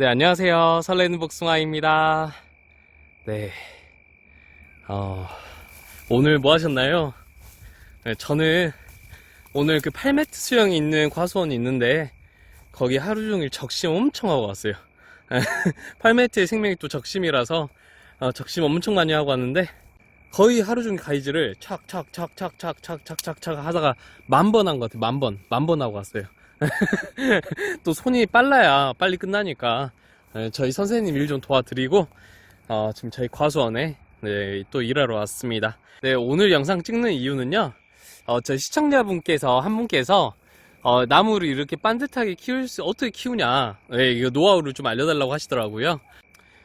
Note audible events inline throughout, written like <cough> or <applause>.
네, 안녕하세요. 설레는 복숭아입니다. 네. 어, 오늘 뭐 하셨나요? 네, 저는 오늘 그 8m 수영이 있는 과수원이 있는데, 거기 하루 종일 적심 엄청 하고 왔어요. <laughs> 8m의 생명이 또 적심이라서, 어, 적심 엄청 많이 하고 왔는데, 거의 하루 종일 가이즈를 착착착착착착착착착 하다가 만 번 한 것 같아요. 만 번. 만 번 하고 왔어요. <laughs> 또 손이 빨라야 빨리 끝나니까 네, 저희 선생님 일 좀 도와드리고 어, 지금 저희 과수원에 네, 또 일하러 왔습니다. 네, 오늘 영상 찍는 이유는요. 어, 저희 시청자분께서 한 분께서 어, 나무를 이렇게 반듯하게 키울 수 어떻게 키우냐 네, 이거 노하우를 좀 알려달라고 하시더라고요.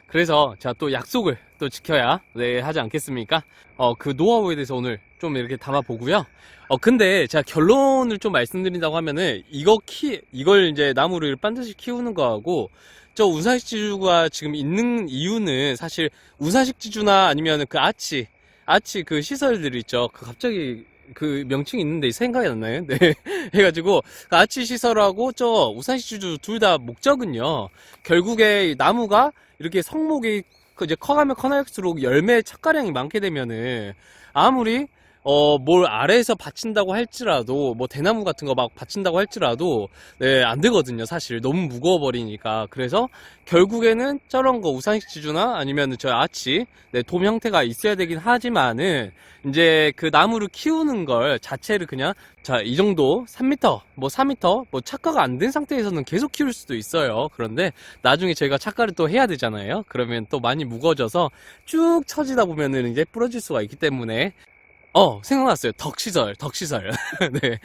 그래서 제가 또 약속을 또 지켜야 네, 하지 않겠습니까? 어, 그 노하우에 대해서 오늘 좀 이렇게 담아보고요. 어, 근데 제가 결론을 좀 말씀드린다고 하면은 이거 키, 이걸 이제 나무를 반드시 키우는 거하고 저 우사식 지주가 지금 있는 이유는 사실 우사식 지주나 아니면 그 아치, 아치 그 시설들 있죠. 그 갑자기 그 명칭이 있는데 생각이 안 나요. <laughs> 네. 해가지고 그 아치 시설하고 저 우사식 지주 둘 다 목적은요. 결국에 이 나무가 이렇게 성목이 그 이제 커가면 커날수록 열매 착가량이 많게 되면은 아무리 어, 뭘 아래에서 받친다고 할지라도, 뭐, 대나무 같은 거 막 받친다고 할지라도, 네, 안 되거든요, 사실. 너무 무거워버리니까. 그래서, 결국에는 저런 거 우산식 지주나 아니면 저 아치, 네, 돔 형태가 있어야 되긴 하지만은, 이제 그 나무를 키우는 걸 자체를 그냥, 자, 이 정도, 3m, 뭐 4m, 뭐 착가가 안 된 상태에서는 계속 키울 수도 있어요. 그런데, 나중에 저희가 착가를 또 해야 되잖아요. 그러면 또 많이 무거워져서 쭉 처지다 보면은 이제 부러질 수가 있기 때문에, 어, 생각났어요. 덕시설, 덕시설. <laughs> 네.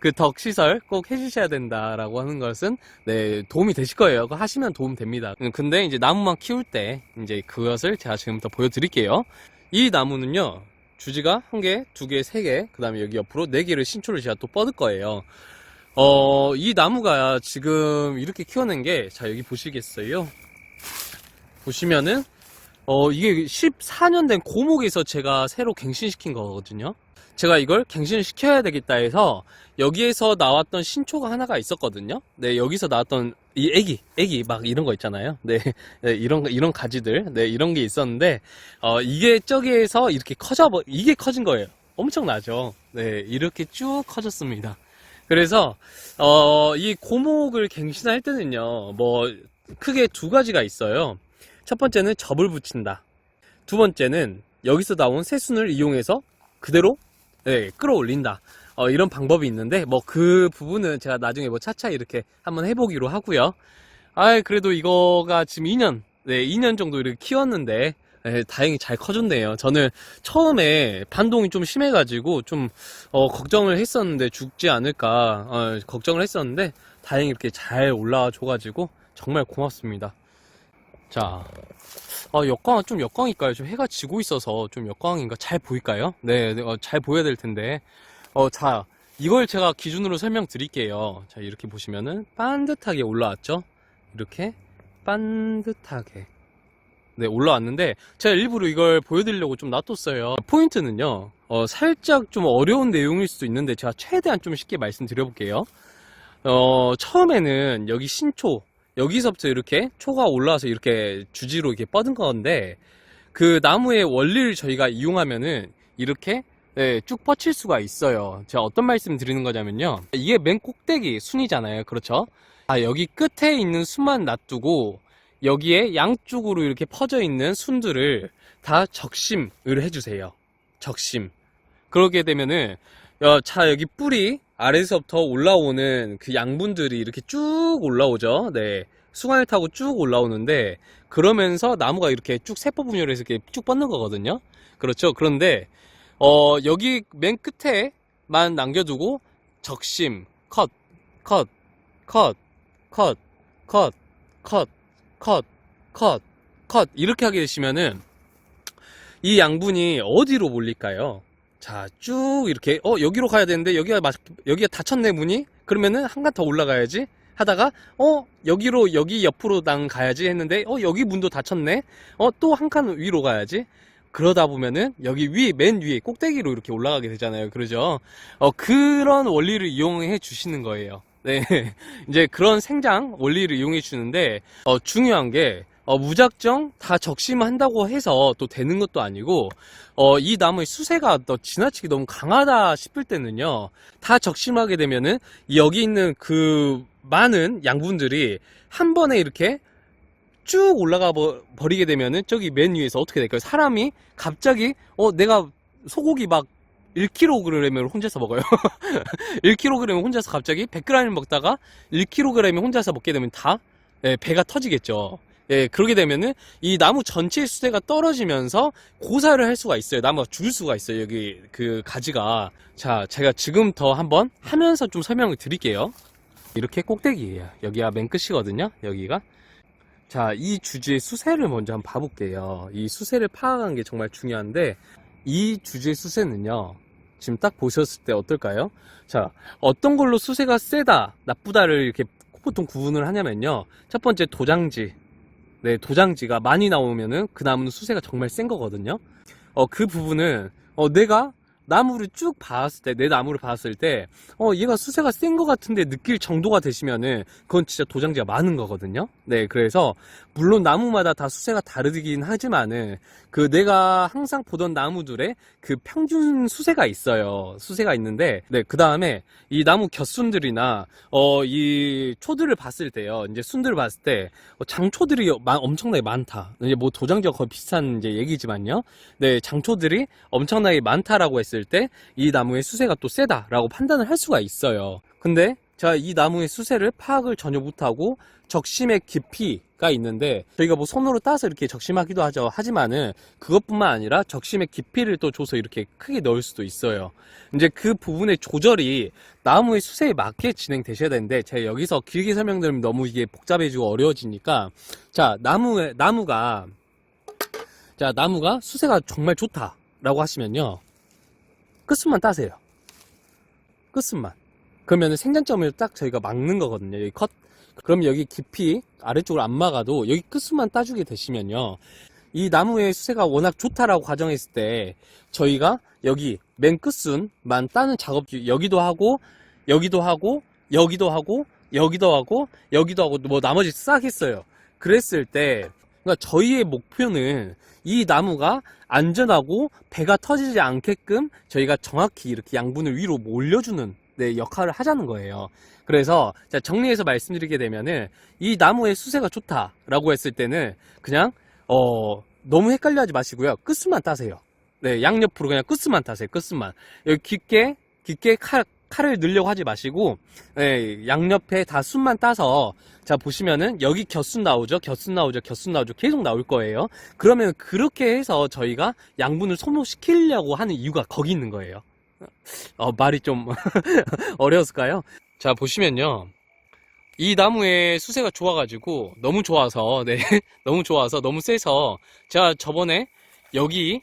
그 덕시설 꼭 해주셔야 된다라고 하는 것은, 네, 도움이 되실 거예요. 하시면 도움 됩니다. 음, 근데 이제 나무만 키울 때, 이제 그것을 제가 지금부터 보여드릴게요. 이 나무는요, 주지가 한 개, 두 개, 세 개, 그 다음에 여기 옆으로 네 개를 신초를 제가 또 뻗을 거예요. 어, 이 나무가 지금 이렇게 키워낸 게, 자, 여기 보시겠어요? 보시면은, 어, 이게 14년 된 고목에서 제가 새로 갱신시킨 거거든요. 제가 이걸 갱신을 시켜야 되겠다 해서 여기에서 나왔던 신초가 하나가 있었거든요. 네, 여기서 나왔던 이 애기, 애기 막 이런 거 있잖아요. 네, 네, 이런 거- 이런 가지들, 네, 이런 게 있었는데 어, 이게 저기에서 이렇게 커져 버 이게 커진 거예요. 엄청나죠. 네, 이렇게 쭉 커졌습니다. 그래서 어, 이 고목을 갱신할 때는요, 뭐 크게 두 가지가 있어요. 첫 번째는 접을 붙인다. 두 번째는 여기서 나온 새순을 이용해서 그대로 네, 끌어올린다. 어, 이런 방법이 있는데 뭐 그 부분은 제가 나중에 뭐 차차 이렇게 한번 해보기로 하고요. 아, 그래도 이거가 지금 2년, 네, 2년 정도 이렇게 키웠는데 네, 다행히 잘 커졌네요. 저는 처음에 반동이 좀 심해가지고 좀 어, 걱정을 했었는데 죽지 않을까 어, 걱정을 했었는데 다행히 이렇게 잘 올라와 줘가지고 정말 고맙습니다. 자, 어, 역광, 좀 역광일까요? 좀 해가 지고 있어서 좀 역광인가? 잘 보일까요? 네, 네, 어, 잘 보여야 될 텐데. 어, 자, 이걸 제가 기준으로 설명드릴게요. 자, 이렇게 보시면은 반듯하게 올라왔죠? 이렇게 반듯하게. 네, 올라왔는데 제가 일부러 이걸 보여드리려고 좀 놔뒀어요. 포인트는요, 어, 살짝 좀 어려운 내용일 수도 있는데 제가 최대한 좀 쉽게 말씀드려볼게요. 어, 처음에는 여기 신초, 여기서부터 이렇게 초가 올라와서 이렇게 주지로 이렇게 뻗은 건데 그 나무의 원리를 저희가 이용하면은 이렇게 네, 쭉 뻗칠 수가 있어요. 제가 어떤 말씀 드리는 거냐면요. 이게 맨 꼭대기 순이잖아요. 그렇죠? 아, 여기 끝에 있는 순만 놔두고 여기에 양쪽으로 이렇게 퍼져 있는 순들을 다 적심을 해주세요. 적심. 그러게 되면은 어, 자 여기 뿌리 아래서부터 올라오는 그 양분들이 이렇게 쭉 올라오죠. 네. 수관을 타고 쭉 올라오는데 그러면서 나무가 이렇게 쭉 세포 분열해서 이렇게 쭉 뻗는 거거든요. 그렇죠. 그런데 어, 여기 맨 끝에만 남겨두고 적심, 컷, 컷, 컷, 컷, 컷, 컷, 컷, 컷, 컷 이렇게 하게 되시면은 이 양분이 어디로 몰릴까요? 자, 쭉 이렇게 어 여기로 가야 되는데 여기가 막 여기가 닫혔네 문이? 그러면은 한 칸 더 올라가야지. 하다가 어 여기로 여기 옆으로 난 가야지 했는데 어 여기 문도 닫혔네? 어 또 한 칸 위로 가야지. 그러다 보면은 여기 위 맨 위에 꼭대기로 이렇게 올라가게 되잖아요. 그러죠? 어 그런 원리를 이용해 주시는 거예요. 네. <laughs> 이제 그런 생장 원리를 이용해 주는데, 어, 중요한 게, 어, 무작정 다 적심한다고 해서 또 되는 것도 아니고, 어, 이 나무의 수세가 또 지나치게 너무 강하다 싶을 때는요, 다 적심하게 되면은, 여기 있는 그 많은 양분들이 한 번에 이렇게 쭉 올라가 버, 버리게 되면은, 저기 맨 위에서 어떻게 될까요? 사람이 갑자기, 어, 내가 소고기 막 1kg을 혼자서 먹어요. <laughs> 1kg 혼자서 갑자기 100g을 먹다가 1kg을 혼자서 먹게 되면 다 예, 배가 터지겠죠. 예, 그러게 되면은 이 나무 전체의 수세가 떨어지면서 고사를 할 수가 있어요. 나무가 죽을 수가 있어요. 여기 그 가지가. 자, 제가 지금 더 한번 하면서 좀 설명을 드릴게요. 이렇게 꼭대기예요. 여기가 맨 끝이거든요. 여기가. 자, 이 주지의 수세를 먼저 한번 봐볼게요. 이 수세를 파악하는 게 정말 중요한데, 이 주지의 수세는요, 지금 딱 보셨을 때 어떨까요? 자, 어떤 걸로 수세가 세다, 나쁘다를 이렇게 보통 구분을 하냐면요. 첫 번째 도장지. 네, 도장지가 많이 나오면은 그 나무는 수세가 정말 센 거거든요. 어, 그 부분은, 어, 내가 나무를 쭉 봤을 때, 내 나무를 봤을 때, 어, 얘가 수세가 센 것 같은데 느낄 정도가 되시면은, 그건 진짜 도장지가 많은 거거든요. 네, 그래서, 물론 나무마다 다 수세가 다르긴 하지만은, 그 내가 항상 보던 나무들의 그 평균 수세가 있어요. 수세가 있는데, 네, 그 다음에 이 나무 곁순들이나, 어, 이 초들을 봤을 때요. 이제 순들을 봤을 때, 어, 장초들이 마- 엄청나게 많다. 이제 뭐 도장지와 거의 비슷한 이제 얘기지만요. 네, 장초들이 엄청나게 많다라고 했을 때, 이 나무의 수세가 또 세다라고 판단을 할 수가 있어요. 근데, 자, 이 나무의 수세를 파악을 전혀 못하고, 적심의 깊이가 있는데, 저희가 뭐 손으로 따서 이렇게 적심하기도 하죠. 하지만은, 그것뿐만 아니라 적심의 깊이를 또 줘서 이렇게 크게 넣을 수도 있어요. 이제 그 부분의 조절이 나무의 수세에 맞게 진행되셔야 되는데, 제가 여기서 길게 설명드리면 너무 이게 복잡해지고 어려워지니까, 자, 나무에, 나무가, 자, 나무가 수세가 정말 좋다 라고 하시면요. 끝순만 따세요. 끝순만. 그러면 생장점을 딱 저희가 막는 거거든요. 여기 컷. 그럼 여기 깊이 아래쪽으로 안 막아도 여기 끝순만 따주게 되시면요. 이 나무의 수세가 워낙 좋다라고 가정했을 때 저희가 여기 맨 끝순만 따는 작업 여기도 하고 여기도 하고 여기도 하고 여기도 하고 여기도 하고 뭐 나머지 싹 했어요. 그랬을 때 그러니까 저희의 목표는 이 나무가 안전하고 배가 터지지 않게끔 저희가 정확히 이렇게 양분을 위로 몰려주는 네, 역할을 하자는 거예요. 그래서 자, 정리해서 말씀드리게 되면은 이 나무의 수세가 좋다라고 했을 때는 그냥 어 너무 헷갈려 하지 마시고요. 끝수만 따세요. 네, 양옆으로 그냥 끝수만 따세요. 끝수만. 여기 깊게 깊게 칼 칼을 넣으려고 하지 마시고 네, 양옆에 다 순만 따서 자 보시면은 여기 곁순 나오죠? 곁순 나오죠? 곁순 나오죠? 계속 나올 거예요. 그러면 그렇게 해서 저희가 양분을 소모시키려고 하는 이유가 거기 있는 거예요. 어, 말이 좀 <laughs> 어려웠을까요? 자 보시면요. 이 나무의 수세가 좋아가지고 너무 좋아서 네 <laughs> 너무 좋아서 너무 세서 제가 저번에 여기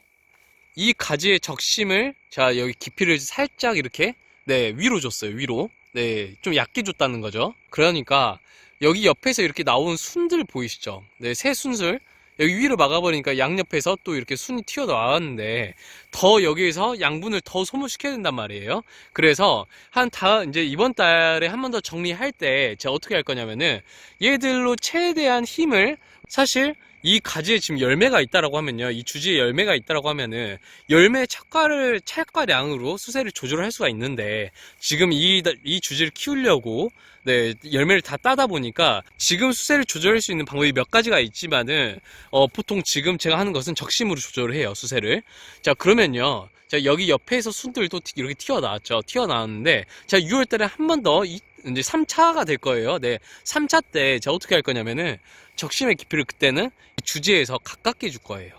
이 가지의 적심을 자 여기 깊이를 살짝 이렇게 네, 위로 줬어요, 위로. 네, 좀 얕게 줬다는 거죠. 그러니까, 여기 옆에서 이렇게 나온 순들 보이시죠? 네, 새 순술. 여기 위로 막아버리니까 양옆에서 또 이렇게 순이 튀어나왔는데, 더 여기에서 양분을 더 소모시켜야 된단 말이에요. 그래서, 한 다, 이제 이번 달에 한 번 더 정리할 때, 제가 어떻게 할 거냐면은, 얘들로 최대한 힘을, 사실, 이 가지에 지금 열매가 있다라고 하면요. 이 주지에 열매가 있다라고 하면은 열매 착과를 착과량으로 수세를 조절할 수가 있는데 지금 이, 이 주지를 키우려고 네, 열매를 다 따다 보니까 지금 수세를 조절할 수 있는 방법이 몇 가지가 있지만은 어, 보통 지금 제가 하는 것은 적심으로 조절을 해요. 수세를. 자, 그러면요. 자, 여기 옆에서 순들도 이렇게 튀어나왔죠. 튀어나왔는데 자, 6월 달에 한 번 더 이 제 3차가 될 거예요. 네. 3차 때 제가 어떻게 할 거냐면은 적심의 깊이를 그때는 주지에서 가깝게 줄 거예요.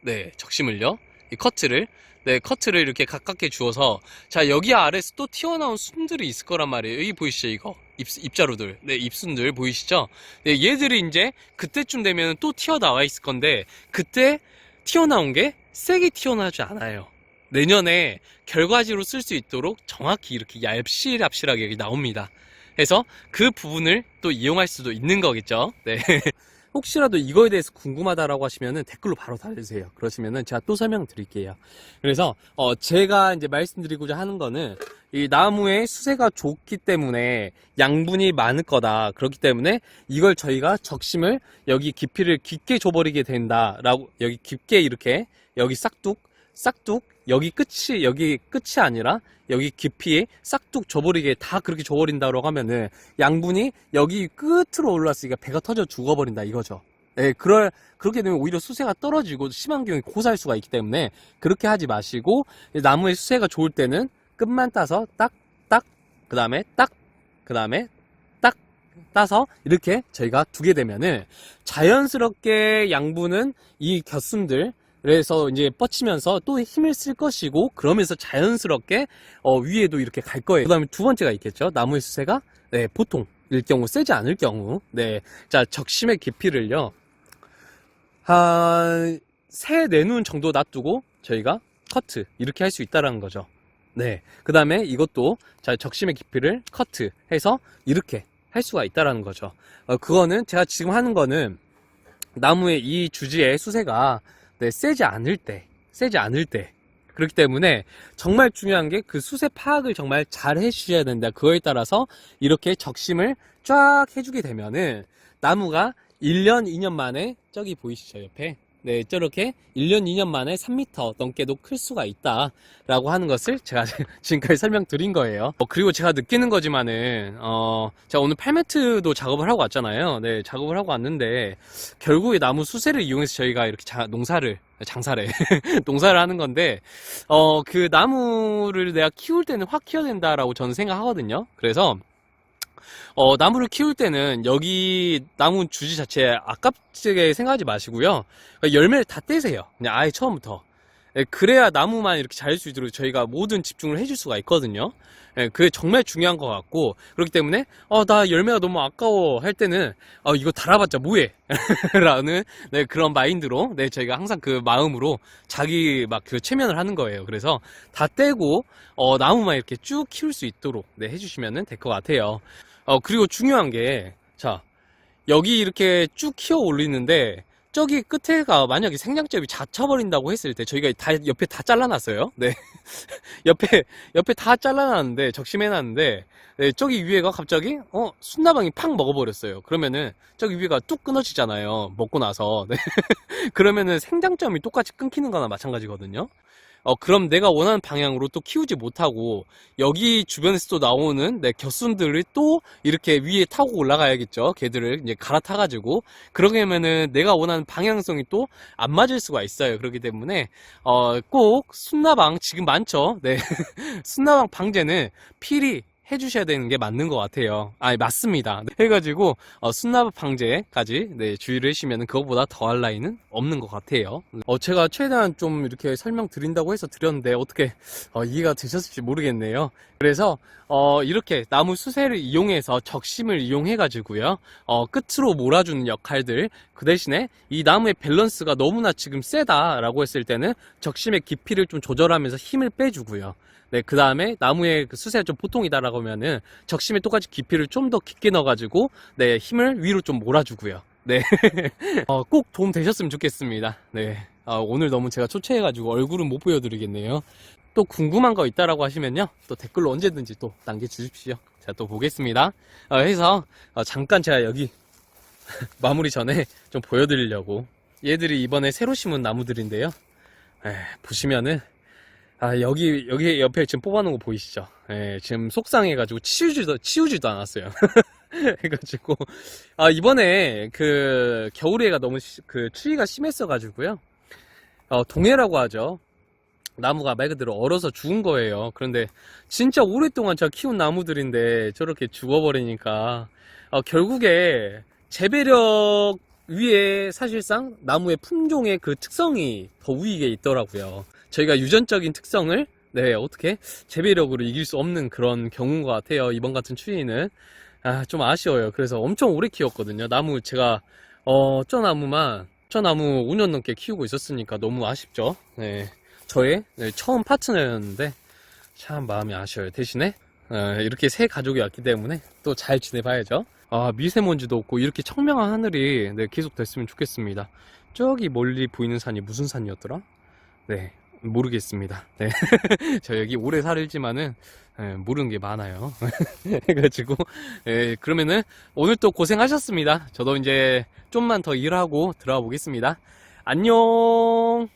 네, 적심을요. 이 커트를. 네, 커트를 이렇게 가깝게 주어서 자, 여기 아래서 또 튀어나온 순들이 있을 거란 말이에요. 여기 보이시죠, 이거? 입, 입자루들. 네, 입순들 보이시죠? 네, 얘들이 이제 그때쯤 되면 또 튀어나와 있을 건데 그때 튀어나온 게 세게 튀어나오지 않아요. 내년에 결과지로 쓸 수 있도록 정확히 이렇게 얇실얇실하게 나옵니다. 해서 그 부분을 또 이용할 수도 있는 거겠죠. 네. <laughs> 혹시라도 이거에 대해서 궁금하다라고 하시면은 댓글로 바로 달아주세요. 그러시면은 제가 또 설명 드릴게요. 그래서 어 제가 이제 말씀드리고자 하는 거는 이 나무의 수세가 좋기 때문에 양분이 많을 거다. 그렇기 때문에 이걸 저희가 적심을 여기 깊이를 깊게 줘버리게 된다라고 여기 깊게 이렇게 여기 싹둑 싹둑 여기 끝이 여기 끝이 아니라 여기 깊이에 싹둑 줘버리게 다 그렇게 줘버린다고 하면은 양분이 여기 끝으로 올라왔으니까 배가 터져 죽어버린다 이거죠. 네, 그럴 그렇게 되면 오히려 수세가 떨어지고 심한 경우에 고사할 수가 있기 때문에 그렇게 하지 마시고 나무의 수세가 좋을 때는 끝만 따서 딱딱 그다음에 딱 그다음에 딱 따서 이렇게 저희가 두게 되면은 자연스럽게 양분은 이 겹순들 그래서 이제 뻗치면서 또 힘을 쓸 것이고 그러면서 자연스럽게 어, 위에도 이렇게 갈 거예요. 그 다음에 두 번째가 있겠죠. 나무의 수세가 네, 보통 일 경우 세지 않을 경우 네, 자 적심의 깊이를요 한세 네눈 정도 놔두고 저희가 커트 이렇게 할 수 있다라는 거죠. 네, 그 다음에 이것도 자 적심의 깊이를 커트해서 이렇게 할 수가 있다라는 거죠. 어, 그거는 제가 지금 하는 거는 나무의 이 주지의 수세가 네, 세지 않을 때, 세지 않을 때. 그렇기 때문에 정말 중요한 게 그 수세 파악을 정말 잘 해주셔야 된다. 그거에 따라서 이렇게 적심을 쫙 해주게 되면은 나무가 1년, 2년 만에 저기 보이시죠, 옆에? 네, 저렇게 1년, 2년 만에 3m 넘게도 클 수가 있다. 라고 하는 것을 제가 <laughs> 지금까지 설명드린 거예요. 어, 그리고 제가 느끼는 거지만은, 어, 제가 오늘 팔매트도 작업을 하고 왔잖아요. 네, 작업을 하고 왔는데, 결국에 나무 수세를 이용해서 저희가 이렇게 자- 농사를, 장사래. <laughs> 농사를 하는 건데, 어, 그 나무를 내가 키울 때는 확 키워야 된다라고 저는 생각하거든요. 그래서, 어, 나무를 키울 때는 여기 나무 주지 자체에 아깝게 생각하지 마시고요. 그러니까 열매를 다 떼세요. 그냥 아예 처음부터. 예, 그래야 나무만 이렇게 자랄 수 있도록 저희가 모든 집중을 해줄 수가 있거든요. 예, 그게 정말 중요한 것 같고, 그렇기 때문에, 어, 나 열매가 너무 아까워 할 때는, 어, 이거 달아봤자 뭐해? <laughs> 라는, 네, 그런 마인드로, 네, 저희가 항상 그 마음으로 자기 막 그 체면을 하는 거예요. 그래서 다 떼고, 어, 나무만 이렇게 쭉 키울 수 있도록, 네, 해주시면 될 것 같아요. 어, 그리고 중요한 게, 자, 여기 이렇게 쭉 키워 올리는데, 저기 끝에가 만약에 생장점이 닫혀버린다고 했을 때, 저희가 다, 옆에 다 잘라놨어요. 네. <laughs> 옆에, 옆에 다 잘라놨는데, 적심해놨는데, 네, 저기 위에가 갑자기, 어, 순나방이 팍 먹어버렸어요. 그러면은, 저기 위에가 뚝 끊어지잖아요. 먹고 나서. 네. <laughs> 그러면은 생장점이 똑같이 끊기는 거나 마찬가지거든요. 어, 그럼 내가 원하는 방향으로 또 키우지 못하고, 여기 주변에서 또 나오는 내 겹순들을 또 이렇게 위에 타고 올라가야겠죠. 걔들을 이제 갈아타가지고. 그러게 하면은 내가 원하는 방향성이 또 안 맞을 수가 있어요. 그렇기 때문에, 어, 꼭 순나방 지금 많죠. 네. <laughs> 순나방 방제는 필히 해주셔야 되는 게 맞는 것 같아요. 아니, 맞습니다. 네, 해가지고, 어, 순나방 방제까지, 네, 주의를 해주시면 그것보다 더할 나위는 없는 것 같아요. 어, 제가 최대한 좀 이렇게 설명 드린다고 해서 드렸는데, 어떻게, 어, 이해가 되셨을지 모르겠네요. 그래서, 어, 이렇게 나무 수세를 이용해서 적심을 이용해가지고요, 어, 끝으로 몰아주는 역할들, 그 대신에 이 나무의 밸런스가 너무나 지금 세다라고 했을 때는 적심의 깊이를 좀 조절하면서 힘을 빼주고요. 네, 그 다음에 나무의 그 수세가 좀 보통이다라고 하면은 적심에 똑같이 깊이를 좀 더 깊게 넣어가지고, 네, 힘을 위로 좀 몰아주고요. 네. <laughs> 어, 꼭 도움 되셨으면 좋겠습니다. 네. 아, 오늘 너무 제가 초췌해가지고 얼굴은 못 보여드리겠네요. 또 궁금한 거 있다라고 하시면요. 또 댓글로 언제든지 또 남겨주십시오. 제가 또 보겠습니다. 어, 해서 어, 잠깐 제가 여기 <laughs> 마무리 전에 좀 보여드리려고. 얘들이 이번에 새로 심은 나무들인데요. 에, 보시면은 아 여기 여기 옆에 지금 뽑아놓은 거 보이시죠? 예, 지금 속상해가지고 치우지도 치우지도 않았어요. <laughs> 해가지고 아 이번에 그 겨울에가 너무 시- 그 추위가 심했어가지고요. 어, 동해라고 하죠. 나무가 말 그대로 얼어서 죽은 거예요. 그런데 진짜 오랫동안 제가 키운 나무들인데 저렇게 죽어버리니까 어, 결국에 재배력 위에 사실상 나무의 품종의 그 특성이 더 우위에 있더라고요. 저희가 유전적인 특성을 네 어떻게 재배력으로 이길 수 없는 그런 경우인 것 같아요. 이번 같은 추위는 아 좀 아쉬워요. 그래서 엄청 오래 키웠거든요. 나무 제가 어저 나무만 저 나무 5년 넘게 키우고 있었으니까 너무 아쉽죠. 네 저의 네, 처음 파트너였는데 참 마음이 아쉬워요. 대신에 어, 이렇게 새 가족이 왔기 때문에 또 잘 지내봐야죠. 아, 미세먼지도 없고 이렇게 청명한 하늘이 네, 계속 됐으면 좋겠습니다. 저기 멀리 보이는 산이 무슨 산이었더라? 네, 모르겠습니다. 네. <laughs> 저 여기 오래 살지만은 예, 모르는 게 많아요. <laughs> 그래가지고 예, 그러면은 오늘 또 고생하셨습니다. 저도 이제 좀만 더 일하고 들어가 보겠습니다. 안녕.